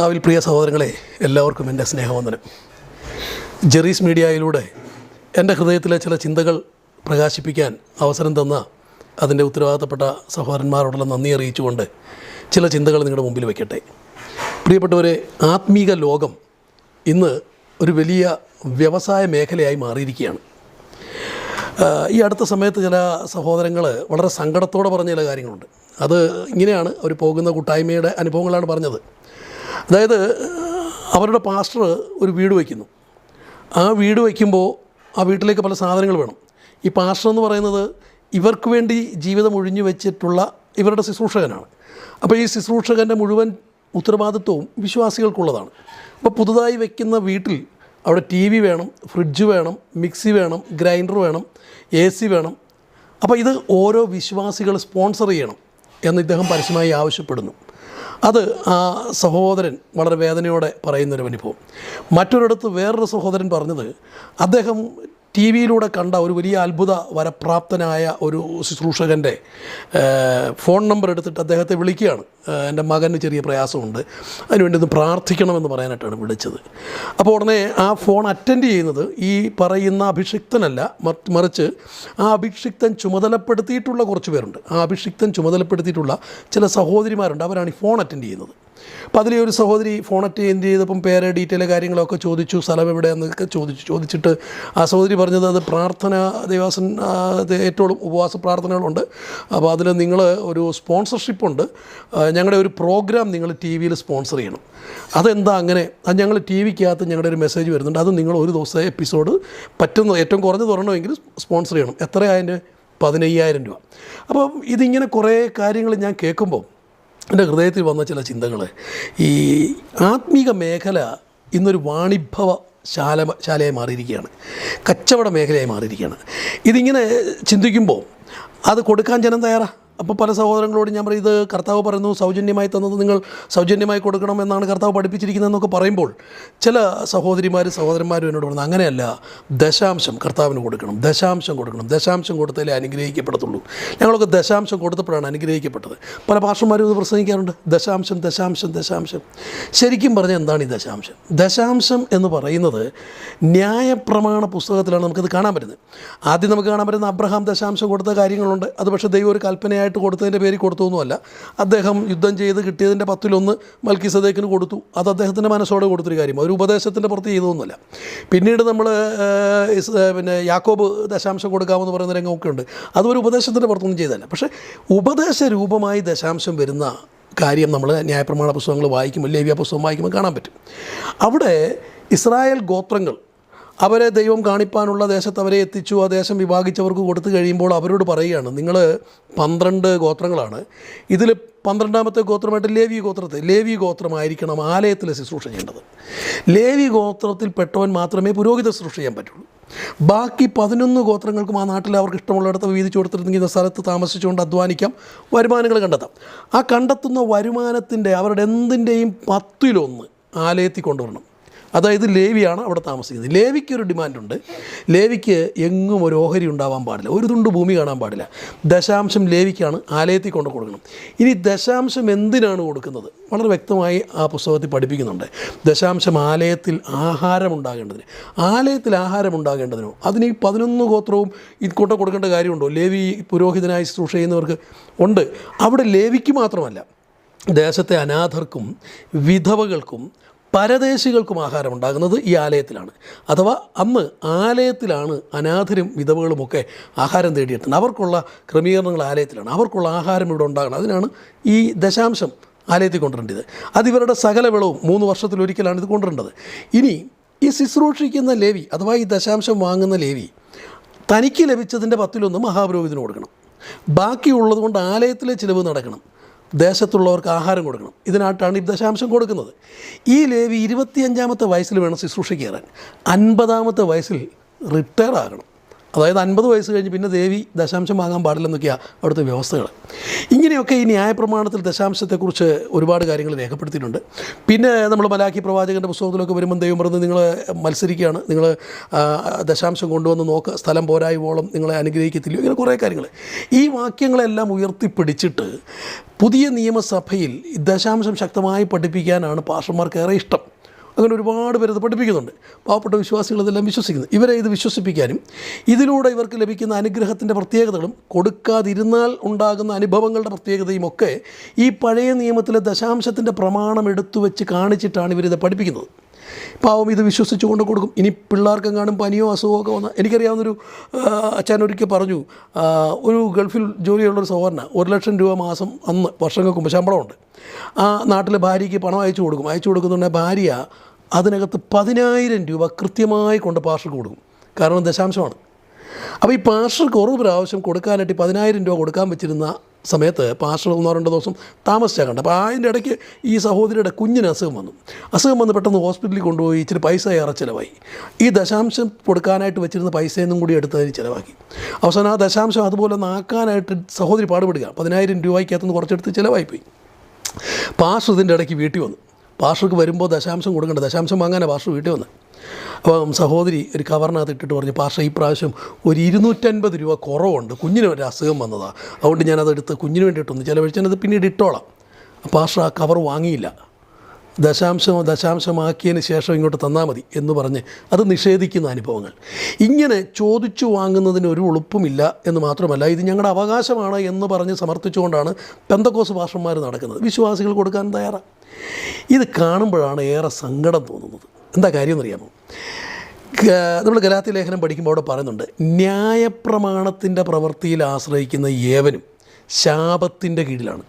കർത്താവിൽ പ്രിയ സഹോദരങ്ങളെ എല്ലാവർക്കും എന്റെ സ്നേഹവന്ദനം. ജെറീസ് മീഡിയയിലൂടെ എന്റെ ഹൃദയത്തിലെ ചില ചിന്തകൾ പ്രകാശിപ്പിക്കാൻ അവസരം തന്ന അതിന്റെ ഉത്തരവാദിത്തപ്പെട്ട സഹോദരന്മാരോടുള്ള നന്ദി അറിയിച്ചുകൊണ്ട് ചില ചിന്തകൾ നിങ്ങളുടെ മുമ്പിൽ വയ്ക്കട്ടെ പ്രിയപ്പെട്ടവരെ ആത്മീക ലോകം ഇന്ന് ഒരു വലിയ വ്യവസായ മേഖലയായി മാറിയിരിക്കുകയാണ്. ഈ അടുത്ത സമയത്ത് ചില സഹോദരങ്ങൾ വളരെ സങ്കടത്തോടെ പറഞ്ഞ ചില കാര്യങ്ങളുണ്ട്. അത് ഇങ്ങനെയാണ് അവർ പോകുന്ന കൂട്ടായ്മയുടെ അനുഭവങ്ങളാണ് പറഞ്ഞത്. അതായത് അവരുടെ പാസ്റ്റർ ഒരു വീട് വയ്ക്കുന്നു. ആ വീട് വയ്ക്കുമ്പോൾ ആ വീട്ടിലേക്ക് പല സാധനങ്ങൾ വേണം. ഈ പാസ്റ്റർ എന്ന് പറയുന്നത് ഇവർക്ക് വേണ്ടി ജീവിതം ഒഴിഞ്ഞു വെച്ചിട്ടുള്ള ഇവരുടെ ശുശ്രൂഷകനാണ്. അപ്പോൾ ഈ ശുശ്രൂഷകന്റെ മുഴുവൻ ഉത്തരവാദിത്വവും വിശ്വാസികൾക്കുള്ളതാണ്. അപ്പോൾ പുതുതായി വയ്ക്കുന്ന വീട്ടിൽ അവിടെ ടി വി വേണം ഫ്രിഡ്ജ് വേണം മിക്സി വേണം ഗ്രൈൻഡർ വേണം എ സി വേണം. അപ്പോൾ ഇത് ഓരോ വിശ്വാസികൾ സ്പോൺസർ ചെയ്യണം എന്ന് ഇദ്ദേഹം പരസ്യമായി ആവശ്യപ്പെടുന്നു. അത് ആ സഹോദരൻ വളരെ വേദനയോടെ പറയുന്നൊരു അനുഭവം. മറ്റൊരിടത്ത് വേറൊരു സഹോദരൻ പറഞ്ഞത് അദ്ദേഹം ടി വിയിലൂടെ കണ്ട ഒരു വലിയ അത്ഭുത വരപ്രാപ്തനായ ഒരു ശുശ്രൂഷകന്റെ ഫോൺ നമ്പർ എടുത്തിട്ട് അദ്ദേഹത്തെ വിളിക്കുകയാണ്. എന്റെ മകന് ചെറിയ പ്രയാസമുണ്ട്. അതിനുവേണ്ടി ഒന്ന് പ്രാർത്ഥിക്കണമെന്ന് പറയാനായിട്ടാണ് വിളിച്ചത്. അപ്പോൾ ഉടനെ ആ ഫോൺ അറ്റൻഡ് ചെയ്യുന്നത് ഈ പറയുന്ന അഭിഷിക്തനല്ല. മറിച്ച് ആ അഭിഷിക്തൻ ചുമതലപ്പെടുത്തിയിട്ടുള്ള കുറച്ച് പേരുണ്ട്. ആ അഭിഷിക്തൻ ചുമതലപ്പെടുത്തിയിട്ടുള്ള ചില സഹോദരിമാരുണ്ട്. അവരാണ് ഈ ഫോൺ അറ്റൻഡ് ചെയ്യുന്നത്. അപ്പോൾ അതിലെ ഒരു സഹോദരി ഫോൺ അറ്റൻഡ് ചെയ്തപ്പം പേര് ഡീറ്റെയിൽ കാര്യങ്ങളൊക്കെ ചോദിച്ചു സ്ഥലം എവിടെയാണെന്നൊക്കെ ചോദിച്ചു ചോദിച്ചിട്ട് ആ സഹോദരി പറഞ്ഞത് അത് പ്രാർത്ഥന ദേവാസൻ ഏറ്റവും ഉപവാസ പ്രാർത്ഥനകളുണ്ട്. അപ്പോൾ അതിൽ നിങ്ങൾ ഒരു സ്പോൺസർഷിപ്പ് ഉണ്ട്. ഞങ്ങളുടെ ഒരു പ്രോഗ്രാം നിങ്ങൾ ടി വിയിൽ സ്പോൺസർ ചെയ്യണം. അതെന്താ അങ്ങനെ? അത് ഞങ്ങൾ ടി വിക്കകത്ത് ഞങ്ങളുടെ ഒരു മെസ്സേജ് വരുന്നുണ്ട്. അത് നിങ്ങൾ ഒരു ദിവസത്തെ എപ്പിസോഡ് പറ്റുന്ന ഏറ്റവും കുറഞ്ഞ് തുറണമെങ്കിൽ സ്പോൺസർ ചെയ്യണം. എത്രയായതിന്റെ പതിനയ്യായിരം രൂപ. അപ്പം ഇതിങ്ങനെ കുറേ കാര്യങ്ങൾ ഞാൻ കേൾക്കുമ്പോൾ എന്റെ ഹൃദയത്തിൽ വന്ന ചില ചിന്തകൾ ഈ ആത്മീക മേഖല ഇന്നൊരു വാണിഭവ ശാല ശാലയായി മാറിയിരിക്കുകയാണ്. കച്ചവട മേഖലയായി മാറിയിരിക്കുകയാണ്. ഇതിങ്ങനെ ചിന്തിക്കുമ്പോൾ അത് കൊടുക്കാൻ ജനം തയ്യാറാ? അപ്പോൾ പല സഹോദരങ്ങളോട് ഞാൻ പറയും ഇത് കർത്താവ് പറയുന്നു സൗജന്യമായി തന്നത് നിങ്ങൾ സൗജന്യമായി കൊടുക്കണം എന്നാണ് കർത്താവ് പഠിപ്പിച്ചിരിക്കുന്നതെന്നൊക്കെ പറയുമ്പോൾ ചില സഹോദരിമാരും സഹോദരന്മാരും എന്നോട് പറഞ്ഞു അങ്ങനെയല്ല ദശാംശം കർത്താവിന് കൊടുക്കണം ദശാംശം കൊടുക്കണം ദശാംശം കൊടുത്താലേ അനുഗ്രഹിക്കപ്പെടത്തുള്ളൂ. ഞങ്ങളൊക്കെ ദശാംശം കൊടുത്തപ്പോഴാണ് അനുഗ്രഹിക്കപ്പെട്ടത്. പല ഭാഷന്മാരും ഇത് പ്രസംഗിക്കാറുണ്ട് ദശാംശം ദശാംശം ദശാംശം. ശരിക്കും പറഞ്ഞാൽ എന്താണ് ഈ ദശാംശം? ദശാംശം എന്ന് പറയുന്നത് ന്യായപ്രമാണ പുസ്തകത്തിലാണ് നമുക്കത് കാണാൻ പറ്റുന്നത്. ആദ്യം നമുക്ക് കാണാൻ പറ്റുന്ന അബ്രഹാം ദശാംശം കൊടുത്ത കാര്യങ്ങളുണ്ട്. അത് പക്ഷേ ദൈവം ഒരു കൽപ്പനയായിട്ട് കൊടുത്തതിന്റെ പേരിൽ കൊടുത്തൊന്നുമല്ല. അദ്ദേഹം യുദ്ധം ചെയ്ത് കിട്ടിയതിന്റെ പത്തിലൊന്ന് മൽക്കി സദേക്കിന് കൊടുത്തു. അത് അദ്ദേഹത്തിന്റെ മനസ്സോടെ കൊടുത്തൊരു കാര്യം. ഒരു ഉപദേശത്തിന്റെ പുറത്ത് ചെയ്തതൊന്നുമല്ല. പിന്നീട് നമ്മൾ പിന്നെ യാക്കോബ് ദശാംശം കൊടുക്കാമെന്ന് പറയുന്ന രംഗമൊക്കെ ഉണ്ട് അതൊരു ഉപദേശത്തിന്റെ പുറത്തൊന്നും ചെയ്തല്ല പക്ഷേ ഉപദേശ രൂപമായി ദശാംശം വരുന്ന കാര്യം നമ്മൾ ന്യായപ്രമാണ പുസ്തകങ്ങൾ വായിക്കുമ്പോൾ ലേവ്യ പുസ്തകം വായിക്കുമ്പോൾ കാണാൻ പറ്റും. അവിടെ ഇസ്രായേൽ ഗോത്രങ്ങൾ അവരെ ദൈവം കാണിപ്പാനുള്ള ദേശത്ത് അവരെ എത്തിച്ചു ആ ദേശം വിഭാഗിച്ചവർക്ക് കൊടുത്തു കഴിയുമ്പോൾ അവരോട് പറയുകയാണ് നിങ്ങൾ പന്ത്രണ്ട് ഗോത്രങ്ങളാണ്. ഇതിൽ പന്ത്രണ്ടാമത്തെ ഗോത്രമായിട്ട് ലേവി ഗോത്രത്തെ ലേവി ഗോത്രമായിരിക്കണം ആലയത്തിൽ ശുശ്രൂഷ ചെയ്യേണ്ടത്. ലേവി ഗോത്രത്തിൽ പെട്ടവൻ മാത്രമേ പുരോഹിത ശുശ്രൂഷ ചെയ്യാൻ പറ്റുള്ളൂ. ബാക്കി പതിനൊന്ന് ഗോത്രങ്ങൾക്കും ആ നാട്ടിൽ അവർക്ക് ഇഷ്ടമുള്ളിടത്ത് വീതിച്ചു കൊടുത്തിരുന്നെങ്കിൽ സ്ഥലത്ത് താമസിച്ചുകൊണ്ട് അധ്വാനിക്കാം വരുമാനങ്ങൾ കണ്ടെത്താം. ആ കണ്ടെത്തുന്ന വരുമാനത്തിന്റെ അവരുടെ എന്തിന്റെയും പത്തിലൊന്ന് ആലയത്തിൽ കൊണ്ടുവരണം. അതായത് ലേവിയാണ് അവിടെ താമസിക്കുന്നത്. ലേവിക്ക് ഒരു ഡിമാൻഡുണ്ട്. ലേവിക്ക് എങ്ങും ഒരു ഓഹരി ഉണ്ടാവാൻ പാടില്ല. ഒരു തുണ്ട് ഭൂമി കാണാൻ പാടില്ല. ദശാംശം ലേവിക്കാണ് ആലയത്തിൽ കൊണ്ട് കൊടുക്കണം ഇനി ദശാംശം എന്തിനാണ് കൊടുക്കുന്നത്? വളരെ വ്യക്തമായി ആ പുസ്തകത്തിൽ പഠിപ്പിക്കുന്നുണ്ട്. ദശാംശം ആലയത്തിൽ ആഹാരം ഉണ്ടാകേണ്ടതിന്. ആലയത്തിൽ ആഹാരം ഉണ്ടാകേണ്ടതിനോ? അതിന് ഈ പതിനൊന്ന് ഗോത്രവും ഇത് കൊണ്ട് കൊടുക്കേണ്ട കാര്യമുണ്ടോ? ലേവി പുരോഹിതനായി ശുശ്രൂഷ ചെയ്യുന്നവർക്ക് ഉണ്ട്. അവിടെ ലേവിക്ക് മാത്രമല്ല ദേശത്തെ അനാഥർക്കും വിധവകൾക്കും പരദേശികൾക്കും ആഹാരം ഉണ്ടാകുന്നത് ഈ ആലയത്തിലാണ്. അഥവാ അന്ന് ആലയത്തിലാണ് അനാഥരും വിധവകളുമൊക്കെ ആഹാരം തേടിയെത്തുന്നത്. അവർക്കുള്ള ക്രമീകരണങ്ങൾ ആലയത്തിലാണ്. അവർക്കുള്ള ആഹാരം ഇവിടെ ഉണ്ടാകണം. അതിനാണ് ഈ ദശാംശം ആലയത്തിൽ കൊണ്ടുവരേണ്ടത്. അതിവരുടെ സകല വിളവും മൂന്ന് വർഷത്തിലൊരിക്കലാണ് ഇത് കൊണ്ടുവരേണ്ടത്. ഇനി ഈ ശുശ്രൂഷിക്കുന്ന ലേവി അഥവാ ഈ ദശാംശം വാങ്ങുന്ന ലേവി തനിക്ക് ലഭിച്ചതിന്റെ പത്തിലൊന്ന് മഹാപുരോഹിതന് കൊടുക്കണം. ബാക്കിയുള്ളത് കൊണ്ട് ആലയത്തിലെ ചിലവ് നടക്കണം. ദേശത്തുള്ളവർക്ക് ആഹാരം കൊടുക്കണം. ഇതിനായിട്ടാണ് ഈ ദശാംശം കൊടുക്കുന്നത്. ഈ ലേവി ഇരുപത്തിയഞ്ചാമത്തെ വയസ്സിൽ വേണം ശുശ്രൂഷ കയറാൻ. അൻപതാമത്തെ വയസ്സിൽ റിട്ടയർ ആകണം. അതായത് അൻപത് വയസ്സ് കഴിഞ്ഞ് പിന്നെ ദേവി ദശാംശം വാങ്ങാൻ പാടില്ലെന്നൊക്കെയാണ് അവിടുത്തെ വ്യവസ്ഥകൾ. ഇങ്ങനെയൊക്കെ ഈ ന്യായപ്രമാണത്തിൽ ദശാംശത്തെക്കുറിച്ച് ഒരുപാട് കാര്യങ്ങൾ രേഖപ്പെടുത്തിയിട്ടുണ്ട്. പിന്നെ നമ്മൾ മലാഖി പ്രവാചകന്റെ പുസ്തകത്തിലൊക്കെ വരുമ്പോൾ ദൈവം പറഞ്ഞ് നിങ്ങൾ മത്സരിക്കുകയാണ്. നിങ്ങൾ ദശാംശം കൊണ്ടുവന്ന് നോക്ക്. സ്ഥലം പോരായ്വോളം നിങ്ങളെ അനുഗ്രഹിക്കത്തില്ല. ഇങ്ങനെ കുറേ കാര്യങ്ങൾ. ഈ വാക്യങ്ങളെല്ലാം ഉയർത്തിപ്പിടിച്ചിട്ട് പുതിയ നിയമസഭയിൽ ദശാംശം ശക്തമായി പഠിപ്പിക്കാനാണ് പാഷന്മാർക്ക് ഏറെ ഇഷ്ടം. അങ്ങനെ ഒരുപാട് പേര് ഇത് പഠിപ്പിക്കുന്നുണ്ട്. പാവപ്പെട്ട വിശ്വാസികൾ ഇതെല്ലാം വിശ്വസിക്കുന്നു. ഇവരെ ഇത് വിശ്വസിപ്പിക്കാനും ഇതിലൂടെ ഇവർക്ക് ലഭിക്കുന്ന അനുഗ്രഹത്തിന്റെ പ്രത്യേകതകളും കൊടുക്കാതിരുന്നാൽ ഉണ്ടാകുന്ന അനുഭവങ്ങളുടെ പ്രത്യേകതയും ഒക്കെ ഈ പഴയ നിയമത്തിലെ ദശാംശത്തിന്റെ പ്രമാണം എടുത്തു വെച്ച് കാണിച്ചിട്ടാണ് ഇവരിത് പഠിപ്പിക്കുന്നത്. പാവം ഇത് വിശ്വസിച്ച് കൊണ്ട് കൊടുക്കും. ഇനി കാണും പനിയോ അസുഖമോ ഒക്കെ വന്നാൽ എനിക്കറിയാവുന്നൊരു അച്ഛനൊരിക്കൽ പറഞ്ഞു ഒരു ഗൾഫിൽ ജോലിയുള്ളൊരു സഹോദരന ഒരു ലക്ഷം രൂപ മാസം അന്ന് വർഷങ്ങൾക്ക് മുമ്പ് ശമ്പളമുണ്ട്. ആ നാട്ടിലെ ഭാര്യയ്ക്ക് പണം അയച്ചു കൊടുക്കും. അയച്ചു കൊടുക്കുന്നുണ്ടെങ്കിൽ ഭാര്യ അതിനകത്ത് പതിനായിരം രൂപ കൃത്യമായി കൊണ്ട് പാർഷർക്ക് കൊടുക്കും. കാരണം ദശാംശമാണ്. അപ്പോൾ ഈ പാർഷർക്ക് ഒരു പ്രാവശ്യം കൊടുക്കാനായിട്ട് പതിനായിരം രൂപ കൊടുക്കാൻ വെച്ചിരുന്ന സമയത്ത് പാർഷർ ഒന്നോ രണ്ടോ ദിവസം താമസിച്ചാൽ കണ്ട അപ്പോൾ അതിന്റെ ഇടയ്ക്ക് ഈ സഹോദരിയുടെ കുഞ്ഞിന് അസുഖം വന്നു. അസുഖം വന്ന് പെട്ടെന്ന് ഹോസ്പിറ്റലിൽ കൊണ്ടുപോയി ഇച്ചിരി പൈസ ഏറെ ചിലവായി. ഈ ദശാംശം കൊടുക്കാനായിട്ട് വെച്ചിരുന്ന പൈസയൊന്നും കൂടി എടുത്തതിന് ചിലവാക്കി. അവസാനം ആ ദശാംശം അതുപോലെ നാക്കാനായിട്ട് സഹോദരി പാടുപെടുക പതിനായിരം രൂപയ്ക്കകത്തുനിന്ന് കുറച്ചെടുത്ത് ചിലവായിപ്പോയി. പാർഷൽ ഇതിന്റെ ഇടയ്ക്ക് വീട്ടിൽ വന്നു. പാസ്റ്റർക്ക് വരുമ്പോൾ ദശാംശം കൊടുക്കേണ്ട ദശാംശം വാങ്ങാനാണ് പാസ്റ്റർ വീട്ടിൽ വന്ന്. അപ്പം സഹോദരി ഒരു കവറിനകത്ത് ഇട്ടിട്ട് പറഞ്ഞു പാസ്റ്റർ ഈ പ്രാവശ്യം ഒരു ഇരുന്നൂറ്റൻപത് രൂപ കുറവുണ്ട്. കുഞ്ഞിന് ഒരു അസുഖം വന്നതാണ് അതുകൊണ്ട് ഞാനതെടുത്ത് കുഞ്ഞിന് വേണ്ടിയിട്ടൊന്ന് ചിലവഴിച്ചത് പിന്നീട് ഇട്ടോളാം. പാസ്റ്റർ ആ കവർ വാങ്ങിയില്ല. ദശാംശം ദശാംശമാക്കിയതിന് ശേഷം ഇങ്ങോട്ട് തന്നാൽ മതി എന്ന് പറഞ്ഞ് അത് നിഷേധിക്കുന്ന അനുഭവങ്ങൾ. ഇങ്ങനെ ചോദിച്ചു വാങ്ങുന്നതിന് ഒരു ഉളുപ്പുമില്ല എന്ന് മാത്രമല്ല ഇത് ഞങ്ങളുടെ അവകാശമാണ് എന്ന് പറഞ്ഞ് സമർത്ഥിച്ചുകൊണ്ടാണ് പെന്തക്കോസ് ഭാഷന്മാർ നടക്കുന്നത്. വിശ്വാസികൾ കൊടുക്കാൻ തയ്യാറാണ് ഇത് കാണുമ്പോഴാണ് ഏറെ സങ്കടം തോന്നുന്നത്. എന്താ കാര്യം എന്നറിയാമോ? നമ്മൾ ഗലാത്തി ലേഖനം പഠിക്കുമ്പോൾ അവിടെ പറയുന്നുണ്ട് ന്യായപ്രമാണത്തിന്റെ പ്രവൃത്തിയിൽ ആശ്രയിക്കുന്ന ഏവനും ശാപത്തിന്റെ കീഴിലാണ്.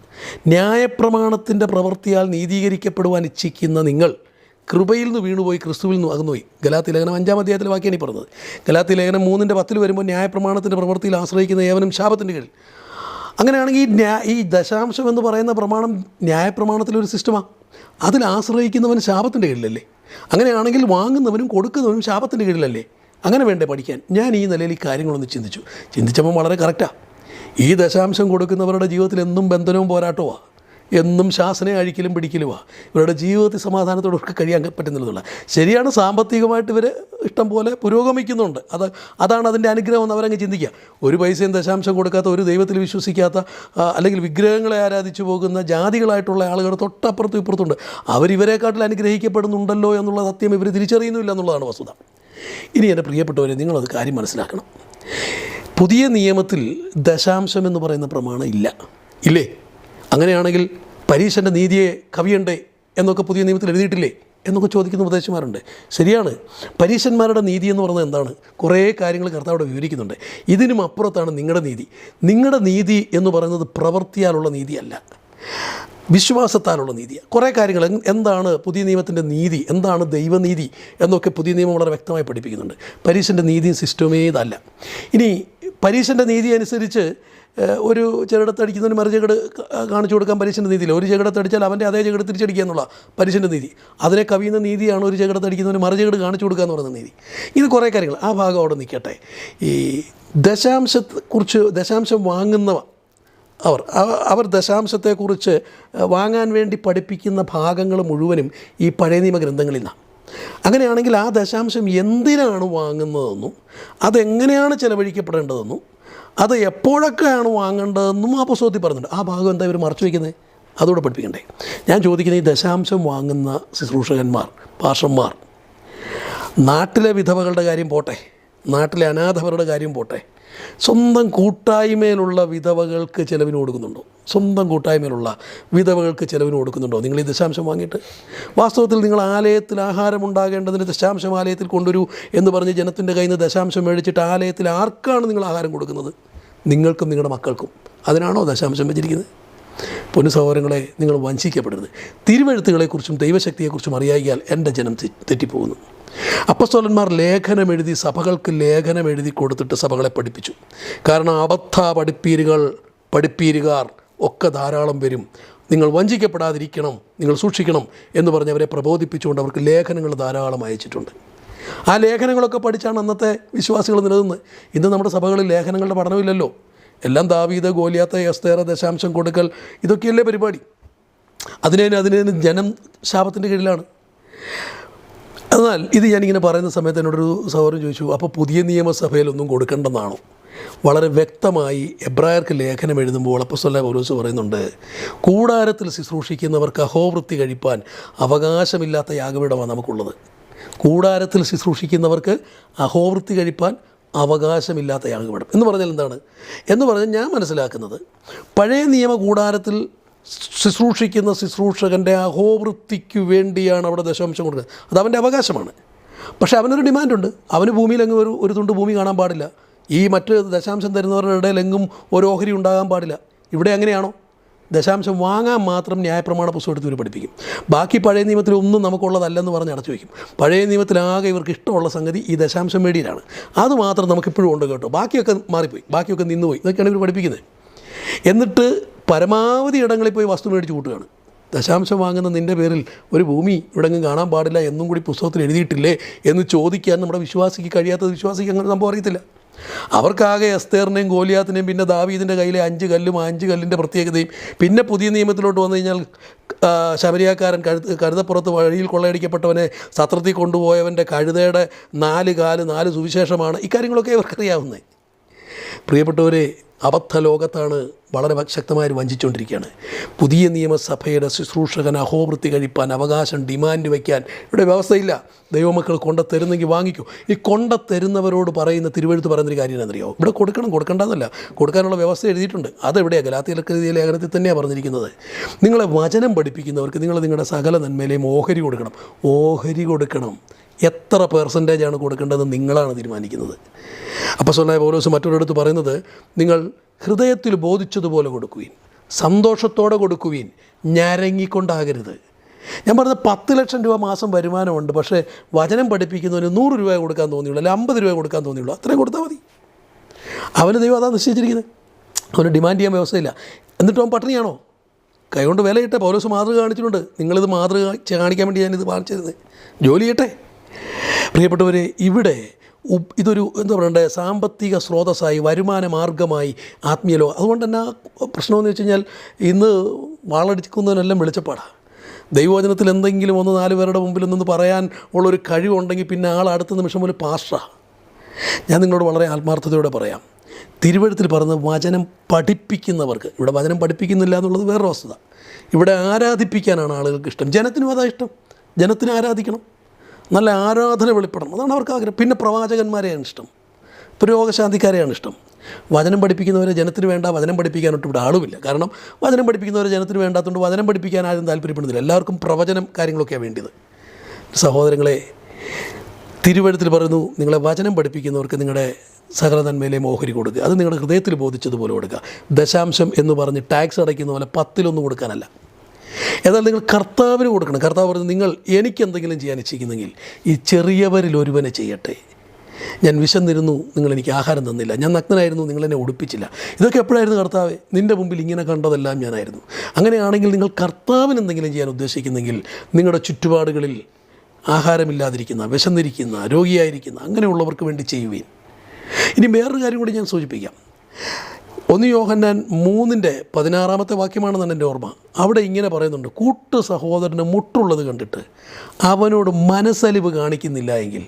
ന്യായപ്രമാണത്തിന്റെ പ്രവൃത്തിയാൽ നീതീകരിക്കപ്പെടുവാൻ ഇച്ഛിക്കുന്ന നിങ്ങൾ കൃപയിൽ നിന്ന് വീണുപോയി ക്രിസ്തുവിൽ നിന്ന് അകന്നുപോയി. ഗലാത്തി ലേഖനം അഞ്ചാം അധ്യായത്തിൽ വാക്യാണ് ഈ പറഞ്ഞത്. ഗലാത്തി ലേഖനം മൂന്നിന്റെ പത്തിൽ വരുമ്പോൾ ന്യായപ്രമാണത്തിന്റെ പ്രവൃത്തിയിൽ ആശ്രയിക്കുന്ന ഏവനും ശാപത്തിന്റെ കീഴിൽ. അങ്ങനെയാണെങ്കിൽ ഈ ന്യായ ഈ ദശാംശം എന്ന് പറയുന്ന പ്രമാണം ന്യായപ്രമാണത്തിലൊരു സിസ്റ്റമാണ് അതിൽ ആശ്രയിക്കുന്നവൻ ശാപത്തിന്റെ കീഴിലല്ലേ? അങ്ങനെയാണെങ്കിൽ വാങ്ങുന്നവനും കൊടുക്കുന്നവനും ശാപത്തിന്റെ കീഴിലല്ലേ? അങ്ങനെ വേണ്ടേ പഠിക്കാൻ. ഞാൻ ഈ നിലയിൽ ഈ കാര്യങ്ങളൊന്ന് ചിന്തിച്ചു. ചിന്തിച്ചപ്പോൾ വളരെ കറക്റ്റാണ് ഈ ദശാംശം കൊടുക്കുന്നവരുടെ ജീവിതത്തിൽ എന്നും ബന്ധനവും പോരാട്ടവുമാണ് എന്നും ശാസനയെ അഴിക്കലും പിടിക്കലുമാണ് ഇവരുടെ ജീവിതത്തിൽ സമാധാനത്തോടെ അവർക്ക് കഴിയാൻ പറ്റുന്നില്ല. ശരിയാണ് സാമ്പത്തികമായിട്ട് ഇവർ ഇഷ്ടം പോലെ പുരോഗമിക്കുന്നുണ്ട്. അത് അതാണ് അതിന്റെ അനുഗ്രഹം എന്ന് അവരങ്ങ് ചിന്തിക്കുക. ഒരു പൈസയും ദശാംശം കൊടുക്കാത്ത ഒരു ദൈവത്തിൽ വിശ്വസിക്കാത്ത അല്ലെങ്കിൽ വിഗ്രഹങ്ങളെ ആരാധിച്ചു പോകുന്ന ജാതികളായിട്ടുള്ള ആളുകൾ തൊട്ടപ്പുറത്തും ഇപ്പുറത്തുണ്ട് അവരിവരെക്കാട്ടിൽ അനുഗ്രഹിക്കപ്പെടുന്നുണ്ടല്ലോ എന്നുള്ള സത്യം ഇവർ തിരിച്ചറിയുന്നില്ല എന്നുള്ളതാണ് വസ്തുത. ഇനി എന്റെ പ്രിയപ്പെട്ടവരെ നിങ്ങളത് കാര്യം മനസ്സിലാക്കണം. പുതിയ നിയമത്തിൽ ദശാംശം എന്ന് പറയുന്ന പ്രമാണം ഇല്ല. ഇല്ലേ? അങ്ങനെയാണെങ്കിൽ പരീശന്റെ നീതിയെ കവിയണ്ടേ എന്നൊക്കെ പുതിയ നിയമത്തിൽ എഴുതിയിട്ടില്ലേ എന്നൊക്കെ ചോദിക്കുന്ന ഉപദേശന്മാരുണ്ട് ശരിയാണ്. പരീശന്മാരുടെ നീതി എന്ന് പറയുന്നത് എന്താണ്? കുറേ കാര്യങ്ങൾ കർത്താവ് അവിടെ വിവരിക്കുന്നുണ്ട്. ഇതിനും അപ്പുറത്താണ് നിങ്ങളുടെ നീതി. നിങ്ങളുടെ നീതി എന്ന് പറയുന്നത് പ്രവൃത്തിയാലുള്ള നീതിയല്ല. വിശ്വാസത്താലുള്ള നീതിയാണ്. കുറേ കാര്യങ്ങൾ എന്താണ് പുതിയ നിയമത്തിന്റെ നീതി എന്താണ് ദൈവനീതി എന്നൊക്കെ പുതിയ നിയമം വളരെ വ്യക്തമായി പഠിപ്പിക്കുന്നുണ്ട്. പരീശന്റെ നീതിയും സിസ്റ്റമേ ഇതല്ല ഇനി പരീശന്റെ നീതി അനുസരിച്ച് ഒരു ചെകിടത്തടിക്കുന്നതിന് മറു ചെകിട് കാണിച്ചു കൊടുക്കാൻ പരീശന്റെ നീതിയില്ല. ഒരു ചെകിടത്തടിച്ചാൽ അവന്റെ അതേ ചെകിട് തിരിച്ചടിക്കുക എന്നുള്ള പരീശന്റെ നീതി. അതിനെ കവിയുന്ന നീതിയാണ് ഒരു ചെകിടത്തടിക്കുന്നതിന് മറു ചെകിട് കാണിച്ചു കൊടുക്കുക എന്ന് പറയുന്ന നീതി. ഇത് കുറേ കാര്യങ്ങൾ. ആ ഭാഗം അവിടെ നിൽക്കട്ടെ. ഈ ദശാംശത്തെക്കുറിച്ച് ദശാംശം വാങ്ങുന്നവ അവർ അവ- അവർ ദശാംശത്തെക്കുറിച്ച് വാങ്ങാൻ വേണ്ടി പഠിപ്പിക്കുന്ന ഭാഗങ്ങൾ മുഴുവനും ഈ പഴയ നിയമ ഗ്രന്ഥങ്ങളിൽ നിന്നാണ്. അങ്ങനെയാണെങ്കിൽ ആ ദശാംശം എന്തിനാണ് വാങ്ങുന്നതെന്നും അതെങ്ങനെയാണ് ചെലവഴിക്കപ്പെടേണ്ടതെന്നും അത് എപ്പോഴൊക്കെയാണ് വാങ്ങേണ്ടതെന്നും ആ പുസ്തകത്തിൽ പറഞ്ഞിട്ടുണ്ട്. ആ ഭാഗം എന്താ ഇവർ മറച്ചു വയ്ക്കുന്നത് അതുകൂടെ പഠിപ്പിക്കണ്ടേ. ഞാൻ ചോദിക്കുന്നത് ഈ ദശാംശം വാങ്ങുന്ന ശുശ്രൂഷകന്മാർ പാഷന്മാർ നാട്ടിലെ വിധവകളുടെ കാര്യം പോട്ടെ. നാട്ടിലെ അനാഥവരുടെ കാര്യം പോട്ടെ. സ്വന്തം കൂട്ടായ്മയിലുള്ള വിധവകൾക്ക് ചിലവിന് കൊടുക്കുന്നുണ്ടോ? സ്വന്തം കൂട്ടായ്മയിലുള്ള വിധവകൾക്ക് ചിലവിന് കൊടുക്കുന്നുണ്ടോ? നിങ്ങൾ ഈ ദശാംശം വാങ്ങിയിട്ട്. വാസ്തവത്തിൽ നിങ്ങൾ ആലയത്തിൽ ആഹാരം ഉണ്ടാകേണ്ടതിന് ദശാംശം ആലയത്തിൽ കൊണ്ടുവരൂ എന്ന് പറഞ്ഞ് ജനത്തിന്റെ കയ്യിൽ നിന്ന് ദശാംശം മേടിച്ചിട്ട് ആലയത്തിൽ ആർക്കാണ് നിങ്ങൾ ആഹാരം കൊടുക്കുന്നത്? നിങ്ങൾക്കും നിങ്ങളുടെ മക്കൾക്കും. അതിനാണോ ദശാംശം വെച്ചിരിക്കുന്നത്? പൊന്നു സഹോദരങ്ങളെ നിങ്ങൾ വഞ്ചിക്കപ്പെടരുത്. തിരുവഴുത്തുകളെക്കുറിച്ചും ദൈവശക്തിയെക്കുറിച്ചും അറിയാകിയാൽ എന്റെ ജനം തെറ്റിപ്പോകുന്നു. അപ്പസ്തോലന്മാർ ലേഖനം എഴുതി സഭകൾക്ക് ലേഖനം എഴുതി കൊടുത്തിട്ട് സഭകളെ പഠിപ്പിച്ചു. കാരണം അബദ്ധ പഠിപ്പീരുകൾ പഠിപ്പീരുകാർ ഒക്കെ ധാരാളം വരും. നിങ്ങൾ വഞ്ചിക്കപ്പെടാതിരിക്കണം നിങ്ങൾ സൂക്ഷിക്കണം എന്ന് പറഞ്ഞ് അവരെ പ്രബോധിപ്പിച്ചുകൊണ്ട് അവർക്ക് ലേഖനങ്ങൾ ധാരാളം അയച്ചിട്ടുണ്ട്. ആ ലേഖനങ്ങളൊക്കെ പഠിച്ചാണ് അന്നത്തെ വിശ്വാസികൾ നിലനിന്ന് ഇന്ന് നമ്മുടെ സഭകളിൽ ലേഖനങ്ങളുടെ പഠനമില്ലല്ലോ എല്ലാം ദാവീത് ഗോലിയാത്ത എസ്തേറ ദശാംശം കൊടുക്കൽ ഇതൊക്കെയല്ലേ പരിപാടി? അതിനെ അതിനെ ജനം ശാപത്തിന്റെ കീഴിലാണ്. എന്നാൽ ഇത് ഞാനിങ്ങനെ പറയുന്ന സമയത്ത് എന്നോടൊരു സഹോദരൻ ചോദിച്ചു അപ്പോൾ പുതിയ നിയമസഭയിലൊന്നും കൊടുക്കേണ്ടെന്നാണോ? വളരെ വ്യക്തമായി എബ്രായർക്ക് ലേഖനം എഴുതുമ്പോൾ അപ്പസ്വല്ല പൗലോസ് പറയുന്നുണ്ട് കൂടാരത്തിൽ ശുശ്രൂഷിക്കുന്നവർക്ക് അഹോവൃത്തി കഴിപ്പാൻ അവകാശമില്ലാത്ത യാഗപീഠമാണ് നമുക്കുള്ളത്. കൂടാരത്തിൽ ശുശ്രൂഷിക്കുന്നവർക്ക് അഹോവൃത്തി കഴിപ്പാൻ അവകാശമില്ലാത്ത യാഗപീഠം. എന്ന് പറഞ്ഞാൽ എന്താണ്? എന്ന് പറഞ്ഞാൽ ഞാൻ മനസ്സിലാക്കുന്നത് പഴയ നിയമ കൂടാരത്തിൽ ശുശ്രൂഷിക്കുന്ന ശുശ്രൂഷകന്റെ അഹോവൃത്തിക്ക് വേണ്ടിയാണ് അവിടെ ദശാംശം കൊടുക്കുന്നത്. അത് അവന്റെ അവകാശമാണ്. പക്ഷേ അവനൊരു ഡിമാൻഡുണ്ട്. അവന് ഭൂമിയിൽ അങ്ങ് ഒരു ഒരു തുണ്ട് ഭൂമി കാണാൻ പാടില്ല. ഈ മറ്റ് ദശാംശം തരുന്നവരുടെ ഇടയിൽ എങ്ങും ഒരു ഓഹരി ഉണ്ടാകാൻ പാടില്ല. ഇവിടെ അങ്ങനെയാണോ ദശാംശം വാങ്ങാൻ മാത്രം ന്യായപ്രമാണ പുസ്തകം എടുത്ത് ഇവർ പഠിപ്പിക്കും. ബാക്കി പഴയ നിയമത്തിൽ ഒന്നും നമുക്കുള്ളതല്ലെന്ന് പറഞ്ഞ് അടച്ചു വയ്ക്കും. പഴയ നിയമത്തിലാകെ ഇവർക്ക് ഇഷ്ടമുള്ള സംഗതി ഈ ദശാംശം മേടിയിലാണ് അത് മാത്രം നമുക്കിപ്പോഴും ഉണ്ട് കേട്ടോ. ബാക്കിയൊക്കെ മാറിപ്പോയി. ബാക്കിയൊക്കെ നിന്നുപോയി. ഇതൊക്കെയാണ് ഇവർ പഠിപ്പിക്കുന്നത്. എന്നിട്ട് പരമാവധി ഇടങ്ങളിൽ പോയി വസ്തു മേടിച്ച് കൂട്ടുകയാണ്. ദശാംശം വാങ്ങുന്ന നിന്റെ പേരിൽ ഒരു ഭൂമി ഇവിടെങ്ങും കാണാൻ പാടില്ല എന്നും കൂടി പുസ്തകത്തിൽ എഴുതിയിട്ടില്ലേ എന്ന് ചോദിക്കാൻ നമ്മുടെ വിശ്വാസിക്ക് കഴിയാത്തത് വിശ്വാസിക്ക് അങ്ങനെ സംഭവം അറിയത്തില്ല. അവർക്കാകെ എസ്തേറിനെയും ഗോലിയാത്തിനെയും പിന്നെ ദാവീദിന്റെ കയ്യിലെ അഞ്ച് കല്ലും അഞ്ച് കല്ലിന്റെ പ്രത്യേകതയും പിന്നെ പുതിയ നിയമത്തിലോട്ട് വന്നു കഴിഞ്ഞാൽ ശബരിയാക്കാരൻ കഴുത കഴുതപ്പുറത്ത് വഴിയിൽ കൊള്ളയടിക്കപ്പെട്ടവനെ സത്രത്തിൽ കൊണ്ടുപോയവന്റെ കഴുതയുടെ നാല് കാൽ നാല് സുവിശേഷമാണ് ഇക്കാര്യങ്ങളൊക്കെ ഇവർക്കറിയാവുന്നത് പ്രിയപ്പെട്ടവരെ അബദ്ധ ലോകത്താണ് വളരെ ശക്തമായി വഞ്ചിച്ചുകൊണ്ടിരിക്കുകയാണ്. പുതിയ നിയമസഭയുടെ ശുശ്രൂഷകൻ അഹോവൃത്തി കഴിപ്പാൻ അവകാശം ഡിമാൻഡ് വയ്ക്കാൻ ഇവിടെ വ്യവസ്ഥയില്ല. ദൈവമക്കൾ കൊണ്ട തരുന്നെങ്കിൽ വാങ്ങിക്കൂ. ഈ കൊണ്ട തരുന്നവരോട് പറയുന്ന തിരുവഴുത്ത് പറയുന്നൊരു കാര്യം എന്നറിയോ ഇവിടെ കൊടുക്കണം കൊടുക്കേണ്ടതല്ല കൊടുക്കാനുള്ള വ്യവസ്ഥ എഴുതിയിട്ടുണ്ട്. അതെവിടെയാണ് ഗലാത്തിയിലൊക്കെ ലേഖനത്തിൽ തന്നെയാണ് പറഞ്ഞിരിക്കുന്നത്. നിങ്ങളെ വചനം പഠിപ്പിക്കുന്നവർക്ക് നിങ്ങൾ നിങ്ങളുടെ സകല നന്മയിലെയും ഓഹരി കൊടുക്കണം. ഓഹരി കൊടുക്കണം. എത്ര പെർസെന്റേജാണ് കൊടുക്കേണ്ടതെന്ന് നിങ്ങളാണ് തീരുമാനിക്കുന്നത്. അപ്പോൾ സ്വന്നായ പൗലോസ് മറ്റൊരിടത്ത് പറയുന്നത് നിങ്ങൾ ഹൃദയത്തിൽ ബോധിച്ചതുപോലെ കൊടുക്കുവീൻ സന്തോഷത്തോടെ കൊടുക്കുവീൻ ഞരങ്ങിക്കൊണ്ടാകരുത്. ഞാൻ പറഞ്ഞത് പത്ത് ലക്ഷം രൂപ മാസം വരുമാനമുണ്ട് പക്ഷേ വചനം പഠിപ്പിക്കുന്നവന് നൂറ് രൂപ കൊടുക്കാൻ തോന്നിയുള്ളൂ അല്ലെങ്കിൽ അമ്പത് രൂപ കൊടുക്കാൻ തോന്നിയുള്ളൂ അത്രയും കൊടുത്താൽ മതി. അവന് ദൈവം അതാണ് നിശ്ചയിച്ചിരിക്കുന്നത്. അവന് ഡിമാൻഡ് ചെയ്യാൻ വ്യവസ്ഥയില്ല. എന്നിട്ട് അവൻ പട്ടിണിയാണോ? കൈകൊണ്ട് വിലയിട്ടെ പൗലോസ് മാതൃക കാണിച്ചിട്ടുണ്ട്. നിങ്ങളിത് മാതൃക കാണിക്കാൻ വേണ്ടി ഞാനിത് കാണിച്ചിരുന്നത്. ജോലി ചെയ്യട്ടെ. പ്രിയപ്പെട്ടവരെ ഇവിടെ ഇതൊരു എന്താ പറയണ്ടേ സാമ്പത്തിക സ്രോതസ്സായി വരുമാന മാർഗമായി ആത്മീയലോ. അതുകൊണ്ട് തന്നെ പ്രശ്നമെന്ന് വെച്ച് കഴിഞ്ഞാൽ ഇന്ന് വാളടിക്കുന്നതിനെല്ലാം വെളിച്ചപ്പാടാണ് ദൈവവചനത്തിൽ എന്തെങ്കിലും ഒന്ന് നാല് പേരുടെ മുമ്പിൽ നിന്ന് പറയാൻ ഉള്ളൊരു കഴിവുണ്ടെങ്കിൽ പിന്നെ ആൾ അടുത്ത നിമിഷം ഒരു പാസ്റ്ററാണ് ഞാൻ നിങ്ങളോട് വളരെ ആത്മാർത്ഥതയോടെ പറയാം. തിരുവഴുത്തിൽ പറഞ്ഞ വചനം പഠിപ്പിക്കുന്നവർക്ക് ഇവിടെ വചനം പഠിപ്പിക്കുന്നില്ല എന്നുള്ളത് വേറൊരു വസ്തുത. ഇവിടെ ആരാധിപ്പിക്കാനാണ് ആളുകൾക്ക് ഇഷ്ടം? ജനത്തിനും അതാ ഇഷ്ടം. ജനത്തിനെ ആരാധിക്കണം? നല്ല ആരാധന വെളിപ്പെടണം. അതാണ് അവർക്ക് ആഗ്രഹം. പിന്നെ പ്രവാചകന്മാരെയാണ് ഇഷ്ടം. പുരോഗശാന്തിക്കാരെയാണ് ഇഷ്ടം. വചനം പഠിപ്പിക്കുന്നവരെ ജനത്തിന് വേണ്ട വചനം പഠിപ്പിക്കാനൊട്ട് ഇവിടെ ആളുമില്ല. കാരണം വചനം പഠിപ്പിക്കുന്നവരെ ജനത്തിന് വേണ്ടാത്തതുകൊണ്ട് വചനം പഠിപ്പിക്കാൻ ആരും താല്പര്യപ്പെടുന്നില്ല. എല്ലാവർക്കും പ്രവചനം കാര്യങ്ങളൊക്കെയാണ് വേണ്ടത്. സഹോദരങ്ങളെ തിരുവഴുത്തിൽ പറയുന്നു നിങ്ങളെ വചനം പഠിപ്പിക്കുന്നവർക്ക് നിങ്ങളുടെ സകല നന്മയിലെയും ഓഹരി കൊടുക്കുക. അത് നിങ്ങളുടെ ഹൃദയത്തിൽ ബോധിച്ചതുപോലെ കൊടുക്കുക. ദശാംശം എന്ന് പറഞ്ഞ് ടാക്സ് അടയ്ക്കുന്ന പോലെ പത്തിലൊന്നും കൊടുക്കാനല്ല. എന്നാൽ നിങ്ങൾ കർത്താവിന് കൊടുക്കണം. കർത്താവ് പറഞ്ഞു നിങ്ങൾ എനിക്ക് എന്തെങ്കിലും ചെയ്യാൻ ഇച്ഛിക്കുന്നെങ്കിൽ ഈ ചെറിയവരിൽ ഒരുവനെ ചെയ്യട്ടെ. ഞാൻ വിശന്നിരുന്നു നിങ്ങൾ എനിക്ക് ആഹാരം തന്നില്ല. ഞാൻ നഗ്നനായിരുന്നു നിങ്ങൾ എന്നെ ഉടുപ്പിച്ചില്ല ഇതൊക്കെ എപ്പോഴായിരുന്നു കർത്താവെ? നിന്റെ മുമ്പിൽ ഇങ്ങനെ കണ്ടതെല്ലാം ഞാനായിരുന്നു. അങ്ങനെയാണെങ്കിൽ നിങ്ങൾ കർത്താവിന് എന്തെങ്കിലും ചെയ്യാൻ ഉദ്ദേശിക്കുന്നെങ്കിൽ നിങ്ങളുടെ ചുറ്റുപാടുകളിൽ ആഹാരമില്ലാതിരിക്കുന്ന വിശന്നിരിക്കുന്ന രോഗിയായിരിക്കുന്ന അങ്ങനെയുള്ളവർക്ക് വേണ്ടി ചെയ്യുകയും ഇനി വേറൊരു കാര്യം കൂടി ഞാൻ സൂചിപ്പിക്കാം. ഒന്ന് യോഹന്നാൻ മൂന്നിന്റെ പതിനാറാമത്തെ വാക്യമാണെന്നാണ് എന്റെ ഓർമ്മ. അവിടെ ഇങ്ങനെ പറയുന്നുണ്ട് കൂട്ടു സഹോദരന് മുട്ടുള്ളത് കണ്ടിട്ട് അവനോട് മനസ്സലിവ് കാണിക്കുന്നില്ല എങ്കിൽ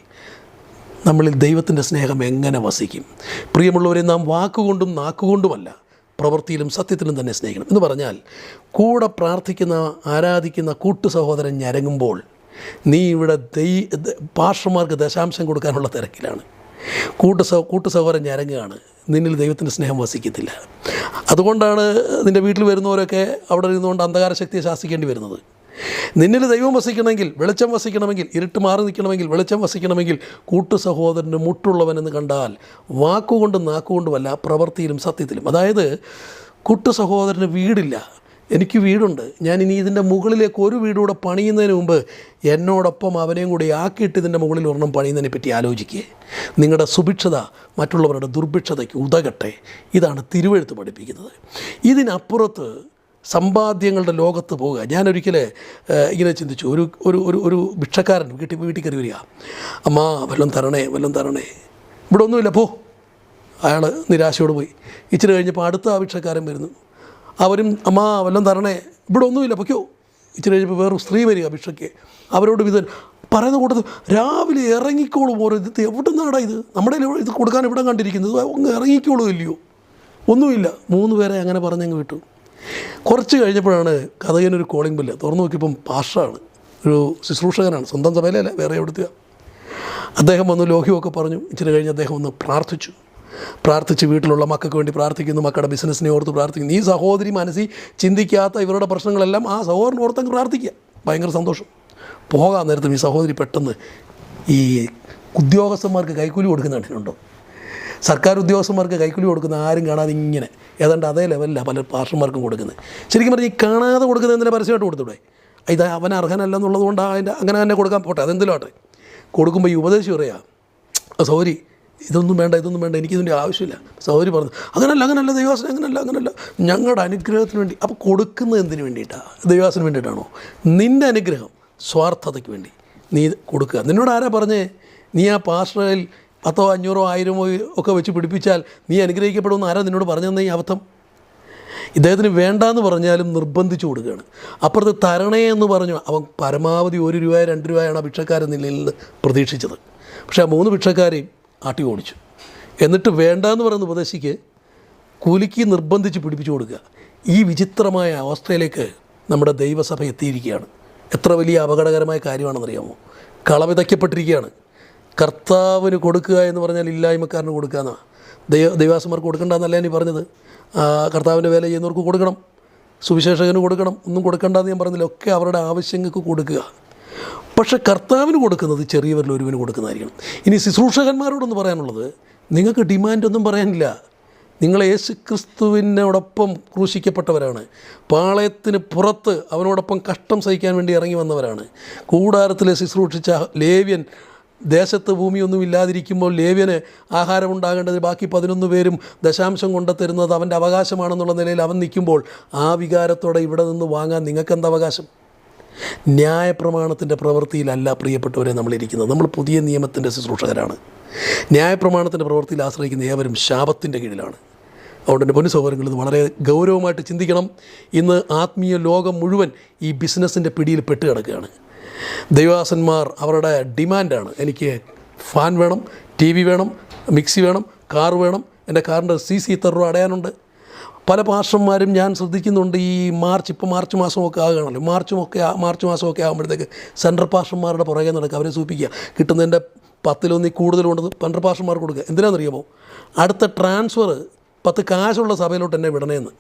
നമ്മളിൽ ദൈവത്തിന്റെ സ്നേഹം എങ്ങനെ വസിക്കും? പ്രിയമുള്ളവരെ നാം വാക്കുകൊണ്ടും നാക്കുകൊണ്ടുമല്ല പ്രവൃത്തിയിലും സത്യത്തിലും തന്നെ സ്നേഹിക്കണം. എന്ന് പറഞ്ഞാൽ കൂടെ പ്രാർത്ഥിക്കുന്ന ആരാധിക്കുന്ന കൂട്ടു സഹോദരൻ ഞരങ്ങുമ്പോൾ നീ ഇവിടെ ദൈ പാർഷന്മാർക്ക് ദശാംശം കൊടുക്കാനുള്ള തിരക്കിലാണ്. കൂട്ടു സഹ കൂട്ടു സഹോദരൻ ഞരങ്ങുകയാണ്. നിന്നിൽ ദൈവത്തിന്റെ സ്നേഹം വസിക്കത്തില്ല. അതുകൊണ്ടാണ് നിന്റെ വീട്ടിൽ വരുന്നവരൊക്കെ അവിടെ ഇരുന്നുകൊണ്ട് അന്ധകാര ശക്തിയെ ശാസിക്കേണ്ടി വരുന്നത്. നിന്നിൽ ദൈവം വസിക്കണമെങ്കിൽ വെളിച്ചം വസിക്കണമെങ്കിൽ ഇരുട്ട് മാറി നിൽക്കണമെങ്കിൽ വെളിച്ചം വസിക്കണമെങ്കിൽ കൂട്ടു സഹോദരന് മുട്ടുള്ളവനെന്ന് കണ്ടാൽ വാക്കുകൊണ്ടും നാക്കുകൊണ്ടുമല്ല പ്രവൃത്തിയിലും സത്യത്തിലും. അതായത് കൂട്ടു സഹോദരന് വീടില്ല. എനിക്ക് വീടുണ്ട്. ഞാൻ ഇനി ഇതിന്റെ മുകളിലേക്ക് ഒരു വീടുകൂടെ പണിയുന്നതിന് മുമ്പ് എന്നോടൊപ്പം അവനെയും കൂടി ആക്കിയിട്ട് ഇതിന്റെ മുകളിൽ ഒരെണ്ണം പണിയുന്നതിനെ പറ്റി ആലോചിക്കുക നിങ്ങളുടെ സുഭിക്ഷത മറ്റുള്ളവരുടെ ദുർഭിക്ഷതയ്ക്ക് ഉതകട്ടെ. ഇതാണ് തിരുവെഴുത്ത് പഠിപ്പിക്കുന്നത്. ഇതിനപ്പുറത്ത് സമ്പാദ്യങ്ങളുടെ ലോകത്ത് പോവുക. ഞാനൊരിക്കൽ ഇങ്ങനെ ചിന്തിച്ചു. ഒരു ഒരു ഒരു ഒരു ഭിക്ഷക്കാരൻ വീട്ടിൽ വീട്ടിൽ കയറി വരിക. അമ്മ വല്ലതും തരണേ വല്ലതും തരണേ. ഇവിടെ ഒന്നുമില്ല പോ. അയാൾ നിരാശയോട് പോയി. ഇച്ചിരി കഴിഞ്ഞപ്പോൾ അടുത്ത ആ ഭിക്ഷക്കാരൻ വരുന്നു. അവരും അമ്മ വല്ലതും തരണേ. ഇവിടെ ഒന്നുമില്ല പൊയ്ക്കോ. ഇച്ചിരി കഴിഞ്ഞപ്പോൾ വേറൊരു സ്ത്രീ വരിക ഭിക്ഷയ്ക്ക് അവരോട് ഇത് പറയുന്ന കൂട്ടത്തിൽ രാവിലെ ഇറങ്ങിക്കോളും ഓരോ ഇത് എവിടെ നിന്നാടാ ഇത്? നമ്മുടെ ഇത് കൊടുക്കാൻ ഇവിടെ കണ്ടിരിക്കുന്നത്? ഒന്ന് ഇറങ്ങിക്കോളും ഇല്ലയോ? ഒന്നുമില്ല. മൂന്ന് പേരെ അങ്ങനെ പറഞ്ഞങ്ങ് വിട്ടു. കുറച്ച് കഴിഞ്ഞപ്പോഴാണ് കഥകനൊരു കോളിംഗ് ബില്ല് തുറന്നു നോക്കിയപ്പം പാഷാണ്. ഒരു ശുശ്രൂഷകനാണ്. സ്വന്തം സഭയിലല്ല വേറെ എവിടുത്തുക അദ്ദേഹം വന്ന് ലോഹ്യമൊക്കെ പറഞ്ഞു. ഇച്ചിരി കഴിഞ്ഞ് അദ്ദേഹം ഒന്ന് പ്രാർത്ഥിച്ചു. പ്രാർത്ഥിച്ച് വീട്ടിലുള്ള മക്കൾക്ക് വേണ്ടി പ്രാർത്ഥിക്കുന്നു മക്കളുടെ ബിസിനസ്സിനെ ഓർത്ത് പ്രാർത്ഥിക്കുന്നു. ഈ സഹോദരി മനസ്സിൽ ചിന്തിക്കാത്ത ഇവരുടെ പ്രശ്നങ്ങളെല്ലാം ആ സഹോദരൻ ഓർത്തങ്ങ് പ്രാർത്ഥിക്കുക. ഭയങ്കര സന്തോഷം. പോകാൻ നേരത്തും ഈ സഹോദരി പെട്ടെന്ന് ഈ ഉദ്യോഗസ്ഥന്മാർക്ക് കൈക്കൂലി കൊടുക്കുന്ന കണ്ടിട്ടുണ്ടോ? സർക്കാർ ഉദ്യോഗസ്ഥന്മാർക്ക് കൈക്കൂലി കൊടുക്കുന്ന ആരും കാണാതെ ഇങ്ങനെ. ഏതാണ്ട് അതേ ലെവലിലാണ് പല പാർഷന്മാർക്കും കൊടുക്കുന്നത്. ശരിക്കും പറഞ്ഞാൽ ഈ കാണാതെ കൊടുക്കുന്നത് എന്തിനാ പരസ്യമായിട്ട് കൊടുത്തൂടെ? ഇത് അവൻ അർഹനല്ല എന്നുള്ളത് കൊണ്ട് അതിന്റെ അങ്ങനെ തന്നെ കൊടുക്കാൻ പോട്ടെ. അതെന്തെങ്കിലും ആട്ടെ കൊടുക്കുമ്പോൾ ഈ ഉപദേശി പറയാം സൗരി ഇതൊന്നും വേണ്ട ഇതൊന്നും വേണ്ട എനിക്കിതിന്റെ ആവശ്യമില്ല. സൗകര്യം പറഞ്ഞു അങ്ങനല്ല അങ്ങനല്ല ദൈവാസനം അങ്ങനല്ല അങ്ങനല്ല. ഞങ്ങളുടെ അനുഗ്രഹത്തിന് വേണ്ടി അപ്പോൾ കൊടുക്കുന്നത് എന്തിനു വേണ്ടിയിട്ടാണ് ദൈവാസനം വേണ്ടിയിട്ടാണോ? നിന്റെ അനുഗ്രഹം സ്വാർത്ഥതയ്ക്ക് വേണ്ടി നീ കൊടുക്കുക. നിന്നോട് ആരാ പറഞ്ഞേ? നീ ആ പാസ്റ്ററിൽ പത്തോ അഞ്ഞൂറോ ആയിരമോ ഒക്കെ വെച്ച് പിടിപ്പിച്ചാൽ നീ അനുഗ്രഹിക്കപ്പെടുമെന്ന് ആരാ നിന്നോട് പറഞ്ഞതെന്ന് ഈ അബദ്ധം? ഇദ്ദേഹത്തിന് വേണ്ടാന്ന് പറഞ്ഞാലും നിർബന്ധിച്ചു കൊടുക്കുകയാണ്. അപ്പുറത്ത് തരണേ എന്ന് പറഞ്ഞു അവൻ പരമാവധി ഒരു രൂപ രണ്ട് രൂപയാണ് ആ ഭിക്ഷക്കാരൻ നിലയിൽ നിന്ന് പ്രതീക്ഷിച്ചത്. പക്ഷേ ആ മൂന്ന് ഭിക്ഷക്കാരെയും ആട്ടി ഓടിച്ചു. എന്നിട്ട് വേണ്ട എന്ന് പറയുന്ന ഉപദേശിക്ക് കൂലിക്ക് നിർബന്ധിച്ച് പിടിപ്പിച്ചു കൊടുക്കുക. ഈ വിചിത്രമായ അവസ്ഥയിലേക്ക് നമ്മുടെ ദൈവസഭ എത്തിയിരിക്കുകയാണ്. എത്ര വലിയ അപകടകരമായ കാര്യമാണെന്നറിയാമോ? കളവിതയ്ക്കപ്പെട്ടിരിക്കുകയാണ് കർത്താവിന് കൊടുക്കുക എന്ന് പറഞ്ഞാൽ ഇല്ലായ്മക്കാരന് കൊടുക്കുക എന്നാണ് ദൈവ ദൈവാസന്മാർക്ക് കൊടുക്കണ്ടെന്നല്ല ഞാൻ പറഞ്ഞത്? കർത്താവിന്റെ വേല ചെയ്യുന്നവർക്ക് കൊടുക്കണം. സുവിശേഷകന് കൊടുക്കണം. ഒന്നും കൊടുക്കണ്ടെന്ന് ഞാൻ പറഞ്ഞില്ല. ഒക്കെ അവരുടെ ആവശ്യങ്ങൾക്ക് കൊടുക്കുക. പക്ഷേ കർത്താവിന് കൊടുക്കുന്നത് ചെറിയവരിൽ ഒരുവിന് കൊടുക്കുന്നതായിരിക്കണം. ഇനി ശുശ്രൂഷകന്മാരോടൊന്ന് പറയാനുള്ളത് നിങ്ങൾക്ക് ഡിമാൻഡൊന്നും പറയാനില്ല. നിങ്ങൾ യേശു ക്രിസ്തുവിനോടൊപ്പം ക്രൂശിക്കപ്പെട്ടവരാണ്. പാളയത്തിന് പുറത്ത് അവനോടൊപ്പം കഷ്ടം സഹിക്കാൻ വേണ്ടി ഇറങ്ങി വന്നവരാണ്. കൂടാരത്തിലെ ശുശ്രൂഷിച്ച ലേവ്യൻ ദേശത്ത് ഭൂമിയൊന്നും ഇല്ലാതിരിക്കുമ്പോൾ ലേവ്യന് ആഹാരം ഉണ്ടാകേണ്ടത് ബാക്കി പതിനൊന്ന് പേരും ദശാംശം കൊണ്ട് തരുന്നത് അവന്റെ അവകാശമാണെന്നുള്ള നിലയിൽ അവൻ നിൽക്കുമ്പോൾ ആ വികാരത്തോടെ ഇവിടെ നിന്ന് വാങ്ങാൻ നിങ്ങൾക്കെന്ത് അവകാശം? ന്യായപ്രമാണത്തിന്റെ പ്രവൃത്തിയിലല്ല പ്രിയപ്പെട്ടവരെ നമ്മളിരിക്കുന്നത്. നമ്മൾ പുതിയ നിയമത്തിന്റെ ശുശ്രൂഷകരാണ്. ന്യായപ്രമാണത്തിന്റെ പ്രവൃത്തിയിൽ ആശ്രയിക്കുന്ന ഏവരും ശാപത്തിന്റെ കീഴിലാണ്. അതുകൊണ്ട് എന്റെ പൊന്നു ഇത് വളരെ ഗൗരവമായിട്ട് ചിന്തിക്കണം. ഇന്ന് ആത്മീയ ലോകം മുഴുവൻ ഈ ബിസിനസ്സിന്റെ പിടിയിൽ പെട്ട് കിടക്കുകയാണ്. ദൈവാസന്മാർ അവരുടെ ഡിമാൻഡാണ്. എനിക്ക് ഫാൻ വേണം ടി വി വേണം മിക്സി വേണം കാർ വേണം. എന്റെ കാറിന്റെ സി സി ഇത്ര അടയാനുണ്ട്. പല പാർഷന്മാരും ഞാൻ ശ്രദ്ധിക്കുന്നുണ്ട് ഈ മാർച്ച് ഇപ്പോൾ മാർച്ച് മാസമൊക്കെ ആകുകയാണല്ലോ. മാർച്ചും ഒക്കെ ആ- മാർച്ച് മാസമൊക്കെ ആകുമ്പോഴത്തേക്ക് സെൻട്രൽ പാർഷന്മാരുടെ പുറകെ നടക്കുക അവരെ സൂപ്പിക്കുക കിട്ടുന്നതിന്റെ പത്തിലൊന്നി കൂടുതലുണ്ടെന്ന് സെൻട്രൽ പാർഷന്മാർ കൊടുക്കുക. എന്തിനാണെന്നറിയാമോ? അടുത്ത ട്രാൻസ്ഫർ പത്ത് കാശുള്ള സഭയിലോട്ട് എന്നെ വിടണേന്ന്.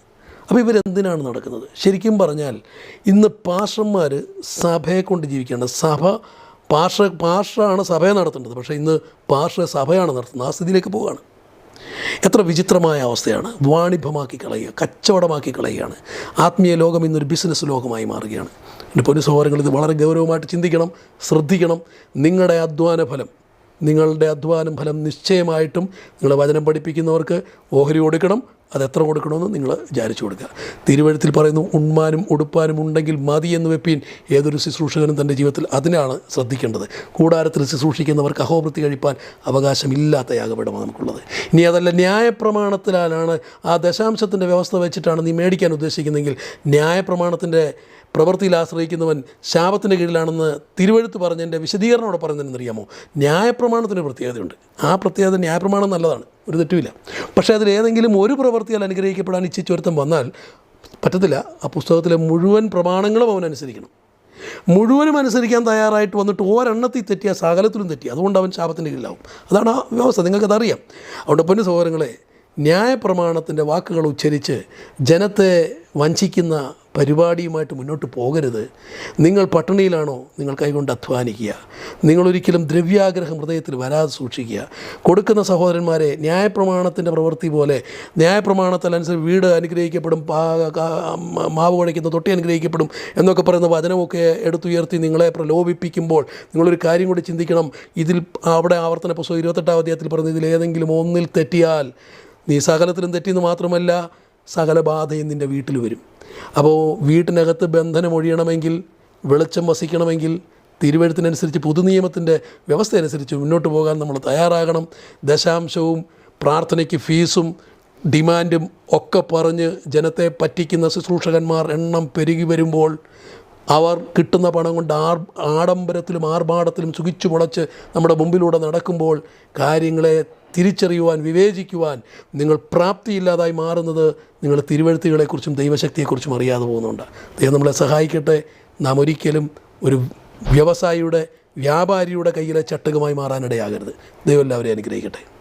അപ്പോൾ ഇവരെന്തിനാണ് നടക്കുന്നത്? ശരിക്കും പറഞ്ഞാൽ ഇന്ന് പാഷന്മാർ സഭയെ കൊണ്ട് ജീവിക്കേണ്ട സഭ പാഷ പാഷാണ് സഭയെ നടത്തേണ്ടത്. പക്ഷേ ഇന്ന് പാഷ സഭയാണ് നടത്തുന്നത്. ആ സ്ഥിതിയിലേക്ക് പോവുകയാണ്. എത്ര വിചിത്രമായ അവസ്ഥയാണ്. വാണിഭമാക്കി കളയുക കച്ചവടമാക്കി കളയുകയാണ്. ആത്മീയ ലോകം ഇന്നൊരു ബിസിനസ് ലോകമായി മാറുകയാണ്. എന്റെ പൊന്നു സഹോദരങ്ങൾ ഇത് വളരെ ഗൗരവമായിട്ട് ചിന്തിക്കണം ശ്രദ്ധിക്കണം. നിങ്ങളുടെ അധ്വാന ഫലം നിങ്ങളുടെ അധ്വാനം ഫലം നിശ്ചയമായിട്ടും നിങ്ങളെ വചനം പഠിപ്പിക്കുന്നവർക്ക് ഓഹരി കൊടുക്കണം. അത് എത്ര കൊടുക്കണമെന്ന് നിങ്ങൾ വിചാരിച്ചു കൊടുക്കുക. തിരുവഴുത്തിൽ പറയുന്നു ഉണ്മാനും ഉടുപ്പാനും ഉണ്ടെങ്കിൽ മതി എന്ന് വെപ്പീൻ ഏതൊരു ശുശ്രൂഷകനും തന്റെ ജീവിതത്തിൽ അതിനാണ് ശ്രദ്ധിക്കേണ്ടത്. കൂടാരത്തിൽ ശുശ്രൂഷിക്കുന്നവർക്ക് അഹോവൃത്തി കഴിപ്പാൻ അവകാശമില്ലാത്ത യാഗപീഠമാണ് നമുക്കുള്ളത്. ഇനി അതല്ല ന്യായപ്രമാണത്തിലാണ് ആ ദശാംശത്തിന്റെ വ്യവസ്ഥ വെച്ചിട്ടാണ് നീ മേടിക്കാൻ ഉദ്ദേശിക്കുന്നതെങ്കിൽ ന്യായപ്രമാണത്തിന്റെ പ്രവൃത്തിയിൽ ആശ്രയിക്കുന്നവൻ ശാപത്തിന്റെ കീഴിലാണെന്ന് തിരുവഴുത്ത് പറഞ്ഞതിന്റെ വിശദീകരണോടെ പറഞ്ഞതെന്ന് അറിയാമോ? ന്യായപ്രമാണത്തിന് ഒരു പ്രത്യേകതയുണ്ട്. ആ പ്രത്യേകത ന്യായപ്രമാണം നല്ലതാണ്. ഒരു തെറ്റുമില്ല. പക്ഷേ അതിൽ ഏതെങ്കിലും ഒരു പ്രവൃത്തിയാൽ അനുഗ്രഹിക്കപ്പെടാൻ ഇച്ഛിച്ചൊരുത്തം വന്നാൽ പറ്റത്തില്ല. ആ പുസ്തകത്തിലെ മുഴുവൻ പ്രമാണങ്ങളും അവൻ അനുസരിക്കണം. മുഴുവനും അനുസരിക്കാൻ തയ്യാറായിട്ട് വന്നിട്ട് ഒരെണ്ണത്തിൽ തെറ്റിയ സകലത്തിലും തെറ്റി. അതുകൊണ്ട് അവൻ ശാപത്തിന്റെ കീഴിലാവും. അതാണ് ആ വ്യവസ്ഥ. നിങ്ങൾക്കതറിയാം അതുകൊണ്ട് പൊന്നു സഹോദരങ്ങളെ ന്യായപ്രമാണത്തിന്റെ വാക്കുകൾ ഉച്ചരിച്ച് ജനത്തെ വഞ്ചിക്കുന്ന പരിപാടിയുമായിട്ട് മുന്നോട്ട് പോകരുത്. നിങ്ങൾ പട്ടിണിയിലാണോ നിങ്ങൾ കൈകൊണ്ട് അധ്വാനിക്കുക. നിങ്ങളൊരിക്കലും ദ്രവ്യാഗ്രഹം ഹൃദയത്തിൽ വരാതെ സൂക്ഷിക്കുക. കൊടുക്കുന്ന സഹോദരന്മാരെ ന്യായപ്രമാണത്തിന്റെ പ്രവൃത്തി പോലെ ന്യായപ്രമാണത്തിനനുസരിച്ച് വീട് അനുഗ്രഹിക്കപ്പെടും മാവ് കുഴയ്ക്കുന്ന തൊട്ടി അനുഗ്രഹിക്കപ്പെടും എന്നൊക്കെ പറയുന്ന വചനമൊക്കെ എടുത്തുയർത്തി നിങ്ങളെ പ്രലോഭിപ്പിക്കുമ്പോൾ നിങ്ങളൊരു കാര്യം കൂടി ചിന്തിക്കണം. ഇതിൽ അവിടെ ആവർത്തന പുസ്തകം ഇരുപത്തെട്ടാം അധ്യായത്തിൽ പറയുന്നത് ഇതിൽ ഏതെങ്കിലും ഒന്നിൽ തെറ്റിയാൽ നീ സകലത്തിലും തെറ്റിയെന്ന് മാത്രമല്ല സകല ബാധയും നിന്റെ വീട്ടിൽ വരും. അപ്പോൾ വീട്ടിനകത്ത് ബന്ധനം ഒഴിയണമെങ്കിൽ വെളിച്ചം വസിക്കണമെങ്കിൽ തിരുവഴുത്തിനനുസരിച്ച് പുതുനിയമത്തിന്റെ വ്യവസ്ഥ അനുസരിച്ച് മുന്നോട്ട് പോകാൻ നമ്മൾ തയ്യാറാകണം. ദശാംശവും പ്രാർത്ഥനയ്ക്ക് ഫീസും ഡിമാൻഡും ഒക്കെ പറഞ്ഞ് ജനത്തെ പറ്റിക്കുന്ന ശുശ്രൂഷകന്മാർ എണ്ണം പെരുകി വരുമ്പോൾ അവർ കിട്ടുന്ന പണം കൊണ്ട് ആർ ആഡംബരത്തിലും ആർഭാടത്തിലും സുഖിച്ചു മുളച്ച് നമ്മുടെ മുമ്പിലൂടെ നടക്കുമ്പോൾ കാര്യങ്ങളെ തിരിച്ചറിയുവാൻ വിവേചിക്കുവാൻ നിങ്ങൾ പ്രാപ്തിയില്ലാതായി മാറുന്നത് നിങ്ങൾ തിരുവഴുത്തുകളെക്കുറിച്ചും ദൈവശക്തിയെക്കുറിച്ചും അറിയാതെ പോകുന്നുണ്ട്. ദൈവം നമ്മളെ സഹായിക്കട്ടെ. നാം ഒരിക്കലും ഒരു വ്യവസായിയുടെ വ്യാപാരിയുടെ കയ്യിലെ ചട്ടുകമായി മാറാനിടയാകരുത്. ദൈവം എല്ലാവരെയും അനുഗ്രഹിക്കട്ടെ.